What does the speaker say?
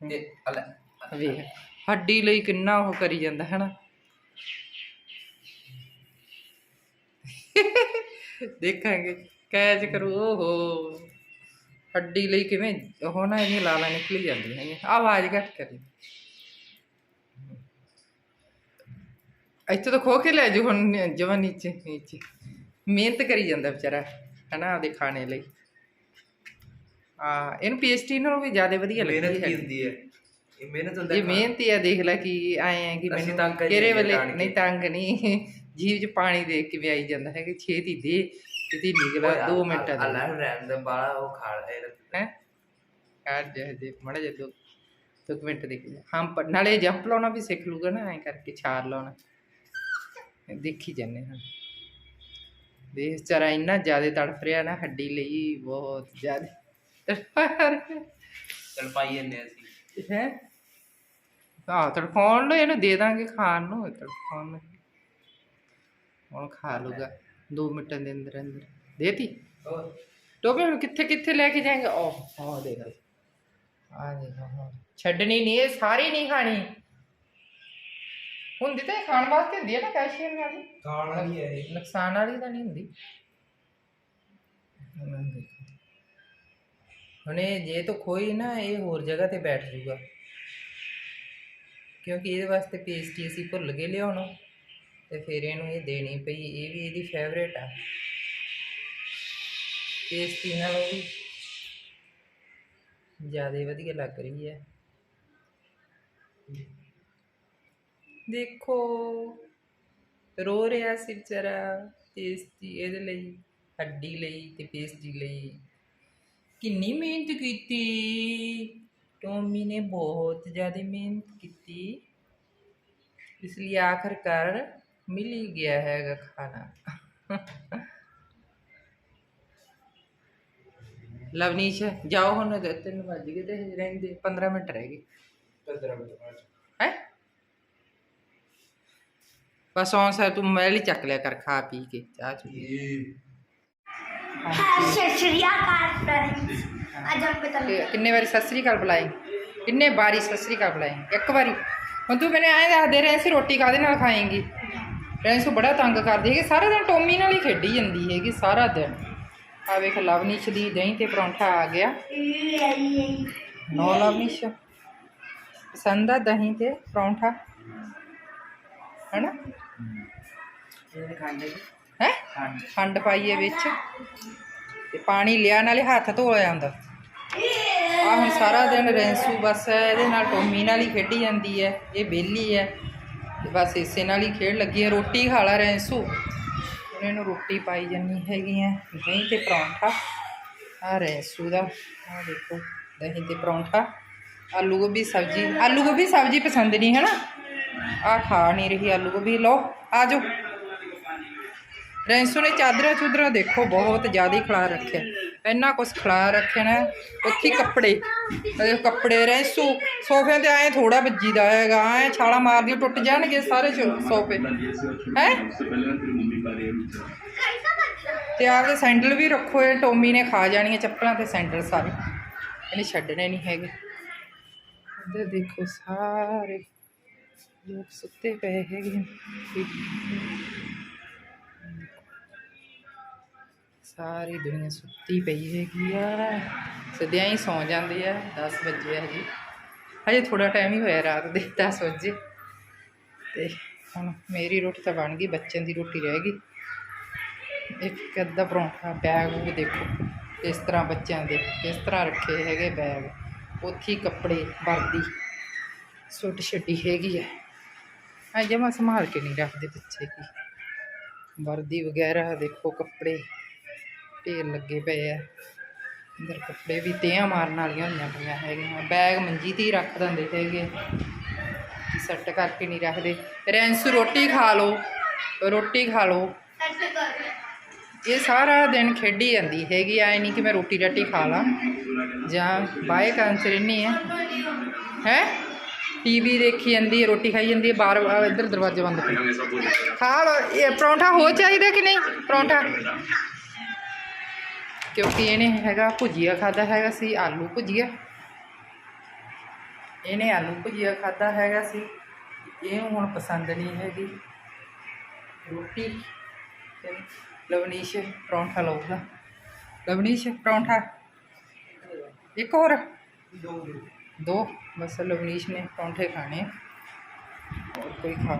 ਤੇ ਅਲੇ ਵੇਖ ਹੱਡੀ ਲਈ ਕਿੰਨਾ ਉਹ ਕਰੀ ਜਾਂਦਾ ਹੈ ਦੇਖਾਂਗੇ, ਕੈਚ ਕਰੂ, ਓਹੋ। ਹੱਡੀ ਲਈ ਕਿਵੇਂ, ਉਹ ਨਾ ਇਹਨੀ ਲਾਲਾ ਨਿਕਲੀ ਜਾਂਦੀ ਹੈ ਆਵਾਜ਼ ਘੱਟ ਕਰੀ। ਇੱਥੇ ਤਾਂ ਖੋ ਕੇ ਲੈ ਜੂ ਹੁਣ ਜਮਾ ਨੀਚੇ ਨੀਚੇ। ਮਿਹਨਤ ਕਰੀ ਜਾਂਦਾ ਵਿਚਾਰਾ, ਹਨਾ, ਆਪਦੇ ਖਾਣੇ ਲਈ। ਆ ਇਹਨੂੰ ਪੀਐਸਟੀ ਨਾਲੋਂ ਵੀ ਜ਼ਿਆਦਾ ਵਧੀਆ ਮਿਹਨਤ ਲੱਗਦੀ ਕੀ ਹੈ ਹੁੰਦੀ ਹੈ। ਇਹ ਮਿਹਨਤ ਹੁੰਦਾ ਇਹ ਮਿਹਨਤੀ ਆ ਦੇਖ ਲੈ ਕਿ ਆਏ ਆ ਕਿ ਮੈਨੂੰ ਤੰਗ ਕਰੀ ਕਿਹੜੇ ਵੇਲੇ। ਨਹੀਂ ਤੰਗ ਨਹੀਂ। ਜੀਵ ਚ ਪਾਣੀ ਦੇਖ ਕੇ ਵੀ ਆਈ ਜਾਂਦਾ ਹੈ ਕਿ ਛੇਤੀ ਦੇ ਛੇਤੀ ਨਿਕਲਾ 2 ਮਿੰਟਾਂ ਦਾ। ਅੱਲਾ ਰਹਿਣ ਦੇ ਬਾਲਾ ਉਹ ਖਾ ਲੈ ਹੈ? ਕਾਟ ਜੇ ਜੇ ਮੜਾ ਜੇ ਦੋ ਦੋ ਕੁ ਮਿੰਟ ਦੇਖ ਹਮ ਪ- ਨਾਲੇ ਜੰਪ ਲਾਉਣਾ ਵੀ ਸਿੱਖ ਲੂਗਾ ਨਾ ਐਂ ਕਰਕੇ ਛਾਰ ਲਾਉਣਾ। ਦੇਖੀ ਜਾਂਦੇ ਹਾਂ। ਦੇਖ ਚਾਰਾ ਇੰਨਾ ਜ਼ਿਆਦਾ ਤੜਫ ਰਿਹਾ ਨਾ ਹੱਡੀ ਲਈ ਬਹੁਤ ਜ਼ਿਆਦਾ। ਤੜਫ ਰਿਹਾ ਚਲ ਪਾਈਏ ਨੇ ਅਸੀਂ। ਹੈ? ਆਹ ਤੜਫਾਉਣ ਲਈ ਇਹਨੂੰ ਦੇ ਦਾਂਗੇ ਖਾਣ ਨੂੰ ਤੜਫਾਉਣ ਨੂੰ। ਹੁਣ ਖਾ ਲੂਗਾ 2 ਮਿੰਟਾਂ ਦੇ ਅੰਦਰ ਅੰਦਰ। ਦੇਤੀ? ਹੋਰ। ਟੋਪੇ ਹੁਣ ਕਿੱਥੇ ਕਿੱਥੇ ਲੈ ਕੇ ਜਾਏਗਾ? ਓਹ ਆਹ ਦੇਖ ਆ ਦੇਖ ਛੱਡਣੀ ਨਹੀਂ ਇਹ ਸਾਰੀ ਨਹੀਂ ਖਾਣੀ। ਹੁੰਦੀ ਤਾਂ ਇਹ ਖਾਣ ਵਾਸਤੇ ਹੁੰਦੀ ਹੈ ਨਾ ਕੈਲਸ਼ੀਅਮ ਵਾਲੀ। ਖਾਣ ਵਾਲੀ ਹੈ ਇਹ। ਨੁਕਸਾਨ ਵਾਲੀ ਤਾਂ ਨਹੀਂ ਹੁੰਦੀ। ਹੁਣ ਇਹ ਜੇ ਤੋਂ ਖੋਈ ਨਾ, ਇਹ ਹੋਰ ਜਗ੍ਹਾ ਤੇ ਬੈਠ ਜੂਗਾ। ਕਿਉਂਕਿ ਇਹਦੇ ਵਾਸਤੇ ਪੇਸਟੀ ਅਸੀਂ ਭੁੱਲ ਗਏ ਲਿਆਉਣਾ, ਤੇ ਫਿਰ ਇਹਨੂੰ ਇਹ ਦੇਣੀ ਪਈ, ਇਹ ਵੀ ਇਹਦੀ ਫੇਵਰੇਟ ਆ। ਪੇਸਟੀ ਉਹ ਵੀ ਜ਼ਿਆਦਾ ਵਧੀਆ ਲੱਗ ਰਹੀ ਹੈ। ਦੇਖੋ, ਰੋ ਰਿਹਾ ਸੀ ਵਿਚਾਰਾ ਪੇਸਟੀ ਇਹਦੇ ਲਈ, ਹੱਡੀ ਲਈ ਤੇ ਪੇਸਟੀ ਲਈ। ਕਿੰਨੀ ਮਿਹਨਤ ਕੀਤੀ ਟੋਮੀ ਨੇ ਬਹੁਤ ਜ਼ਿਆਦਾ ਮਿਹਨਤ ਕੀਤੀ ਇਸ ਲਈ ਆਖਰਕਾਰ ਮਿਲ ਹੀ ਗਿਆ ਹੈਗਾ ਖਾਣਾ ਲਵਨੀਸ਼ ਜਾਓ ਹੁਣ ਤੇ ਤਿੰਨ ਵੱਜ ਗਏ ਤੇ ਹਜੇ ਰਹਿੰਦੇ 15 ਮਿੰਟ ਰਹਿ ਗਏ ਪੰਦਰਾਂ ਮਿੰਟ ਬਾਅਦ ਹੈ ਬਸ ਹੁਣ ਸਾ ਤੂੰ ਮੈਲ ਹੀ ਚੱਕ ਲਿਆ ਸਤਿ ਸ਼੍ਰੀ ਅਕਾਲ ਫਰੈਂਡਸ ਅੱਜ ਆਪਾਂ ਤਾਂ ਤੇ ਕਿੰਨੇ ਵਾਰੀ ਸਤਿ ਸ੍ਰੀ ਅਕਾਲ ਬੁਲਾਈ ਕਿੰਨੇ ਵਾਰੀ ਸਤਿ ਸ੍ਰੀ ਅਕਾਲ ਬੁਲਾਈ ਇੱਕ ਵਾਰੀ। ਹੁਣ ਤੂੰ ਮੈਨੂੰ ਐਂ ਦੱਸ ਦੇ ਰਹੇ ਸੀ ਰੋਟੀ ਕਾਦੇ ਨਾਲ ਖਾਏਂਗੀ? ਰੈਂਸੂ ਬੜਾ ਤੰਗ ਕਰਦੀ ਹੈਗੀ। ਸਾਰਾ ਦਿਨ ਟੋਮੀ ਨਾਲ ਹੀ ਖੇਡੀ ਜਾਂਦੀ ਹੈਗੀ ਸਾਰਾ ਦਿਨ। ਆ ਵੇਖ ਲਵਨੀਸ਼ ਦੀ ਦਹੀਂ ਤੇ ਪਰੌਂਠਾ ਆ ਗਿਆ। ਨੋ ਲਵਨੀਸ਼ ਪਸੰਦ ਆ ਦਹੀਂ ਤੇ ਪਰੌਂਠਾ? ਹੈਨਾ? ਇਹ ਖਾਂਦੇ ਹੈ? ਖੰਡ ਪਾਈਏ ਵਿੱਚ ਤੇ ਪਾਣੀ ਲਿਆ ਨਾਲੇ ਹੱਥ ਧੋ ਲਿਆ ਹੁੰਦਾ। ਆ ਹੁਣ ਸਾਰਾ ਦਿਨ ਰੈਂਸੂ ਬਸ ਇਹਦੇ ਨਾਲ ਟੋਮੀ ਨਾਲ ਹੀ ਖੇਡੀ ਜਾਂਦੀ ਹੈ ਇਹ ਬੇਲੀ ਹੈ। ਤੇ ਬਸ ਇਸੇ ਨਾਲ ਹੀ ਖੇਡ ਲੱਗੀ ਹੈ। ਰੋਟੀ ਖਾ ਲਾ ਰੈਂਸੂ। ਹੁਣ ਇਹਨੂੰ ਰੋਟੀ ਪਾਈ ਜੰਨੀ ਹੈਗੀ ਹੈ। ਦਹੀਂ ਤੇ ਪਰੌਂਠਾ। ਆ ਰੈਂਸੂ ਦਾ ਆ ਦੇਖੋ ਦਹੀਂ ਤੇ ਪਰੌਂਠਾ। ਆਲੂ ਗੋਭੀ ਸਬਜ਼ੀ। ਆਲੂ ਗੋਭੀ ਸਬਜ਼ੀ ਪਸੰਦ ਨਹੀਂ ਹੈ ਨਾ? ਆ ਖਾ ਨਹੀਂ ਰਹੀ ਆਲੂ ਗੋਭੀ। ਲਓ ਆ ਜਾਓ। ਰੈਂਸੂ ਨੇ ਚਾਦਰਾਂ ਚੁਦਰਾਂ ਦੇਖੋ, ਬਹੁਤ ਜ਼ਿਆਦਾ ਖਲਾ ਰੱਖਿਆ। ਇੰਨਾ ਕੁਛ ਖਿਲਾਰ ਰੱਖਿਆ ਉੱਥੇ ਕੱਪੜੇ ਕੱਪੜੇ ਰੈਂਸੂ ਸੋਫਿਆਂ ਤੇ ਐ ਥੋੜਾ ਵੱਜੀਦਾ ਹੈਗਾ, ਐ ਛਾਲਾ ਮਾਰਦੀ ਟੁੱਟ ਜਾਣਗੇ ਸਾਰੇ ਸੋ- ਸੋਫੇ। ਹੈ? ਤੇ ਆਪਦੇ ਸੈਂਡਲ ਵੀ ਰੱਖੋ, ਇਹ ਟੋਮੀ ਨੇ ਖਾ ਜਾਣੀਆਂ ਚੱਪਲਾਂ ਤੇ ਸੈਂਡਲ ਸਾਰੇ। ਇਹਨੇ ਛੱਡਣੇ ਨਹੀਂ ਹੈਗੇ। ਇੱਧਰ ਦੇਖੋ ਸਾਰੇ ਲੋਕ ਸੁੱਤੇ ਪਏ ਹੈਗੇ। ਸਾਰੀ ਦੁਨੀਆ ਸੁੱਤੀ ਪਈ ਹੈਗੀ ਆ। ਸਦਿਆਂ ਹੀ ਸੌਂ ਜਾਂਦੇ ਆ 10 ਵਜੇ ਆ ਜੀ ਹਜੇ ਥੋੜਾ ਟਾਈਮ ਹੀ ਹੋਇਆ ਰਾਤ ਦੇ 10 ਵਜੇ। ਤੇ ਹੁਣ ਮੇਰੀ ਰੋਟੀ ਤਾਂ ਬਣ ਗਈ, ਬੱਚਿਆਂ ਦੀ ਰੋਟੀ ਰਹਿ ਗਈ। ਇੱਕ ਅੱਧਾ ਪਰੌਂਠਾ ਬੈਗ ਉਹ ਦੇਖੋ ਇਸ ਤਰ੍ਹਾਂ ਬੱਚਿਆਂ ਦੇ, ਕਿਸ ਤਰ੍ਹਾਂ ਰੱਖੇ ਹੈਗੇ ਬੈਗ ਉੱਥੇ ਕੱਪੜੇ ਵਰਦੀ, ਸੁੱਟ ਛੱਡੀ ਹੈਗੀ ਹੈ ਆ ਜਮਾ ਸੰਭਾਲ ਕੇ ਨਹੀਂ ਰੱਖਦੇ ਬੱਚੇ ਕੀ ਵਰਦੀ ਵਗੈਰਾ ਦੇਖੋ, ਕੱਪੜੇ। ਢੇਰ ਲੱਗੇ ਪਏ ਆ। ਅੰਦਰ ਕੱਪੜੇ ਵੀ ਤੇਆਂ ਮਾਰਨ ਵਾਲੀਆਂ ਹੋਈਆਂ ਪਈਆਂ ਹੈਗੀਆਂ। ਬੈਗ ਮੰਜੀ ਤੇ ਹੀ ਰੱਖ ਦਿੰਦੇ ਹੈਗੇ ਕਿ ਸੈੱਟ ਕਰਕੇ ਨਹੀਂ ਰੱਖਦੇ। ਰੈਂਸੂ ਰੋਟੀ ਖਾ ਲਓ, ਰੋਟੀ ਖਾ ਲਓ। ਇਹ ਸਾਰਾ ਦਿਨ ਖੇਡੀ ਜਾਂਦੀ ਹੈਗੀ ਐ ਨਹੀਂ ਕਿ ਮੈਂ ਰੋਟੀ ਰੱਟੀ ਖਾ ਲਾਂ। ਜਾਂ ਬਾਏ ਕੰਚ ਰਹਿੰਦੀ ਹੈ ਹੈ? ਟੀਵੀ ਦੇਖੀ ਜਾਂਦੀ ਹੈ ਰੋਟੀ ਖਾਈ ਜਾਂਦੀ ਹੈ ਬਾਹਰ ਬਾਹਰ ਇੱਧਰ ਦਰਵਾਜ਼ੇ ਬੰਦ ਕਰ। ਖਾ ਲਓ। ਇਹ ਪਰੌਂਠਾ ਹੋ ਚਾਹੀਦਾ ਕਿ ਨਹੀਂ? ਪਰੌਂਠਾ। ਕਿਉਂਕਿ ਇਹਨੇ ਹੈਗਾ ਭੁਜੀਆ ਖਾਦਾ ਹੈਗਾ ਸੀ ਆਲੂ ਭੁਜੀਆ ਇਹਨੇ ਆਲੂ ਭੁਜੀਆ ਖਾਦਾ ਹੈਗਾ ਸੀ ਇਹਨੂੰ ਹੁਣ ਪਸੰਦ ਨਹੀਂ ਹੈਗੀ ਰੋਟੀ ਤੇ ਲਵਨੀਸ਼ ਪਰੌਂਠਾ ਲਊਗਾ ਲਵਨੀਸ਼ ਪਰੌਂਠਾ ਇੱਕ ਹੋਰ ਦੋ ਦੋ ਬਸ ਲਵਨੀਸ਼ ਨੇ ਪਰੌਂਠੇ ਖਾਣੇ ਆ। ਹੋਰ ਕੋਈ ਖਾ